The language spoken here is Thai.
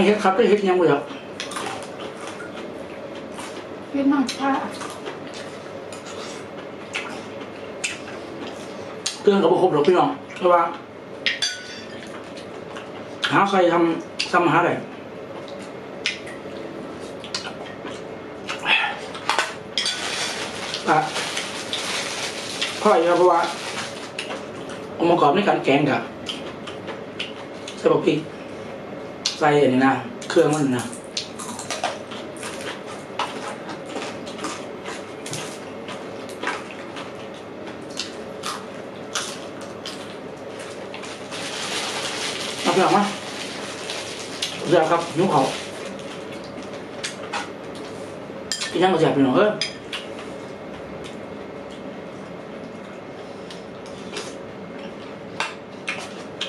งเฮ็ดครับได้เฮ็ดยังบ่อยากเฮ็ดน้ำปลาเครื่องกับบ่ครบหรอกพี่น้องเพราะว่า หาใครทำทำหาได้อะเพราะอะไรครับเพราะว่าองค์ประกอบในการแกงกับใส่บักพริก ใส่อันนี้นะ เครื่องมันนะเอาไปออกมาเดี๋ยวครับยุ่งเขาอีกอยังก็แสบพี่น้องเอ้ย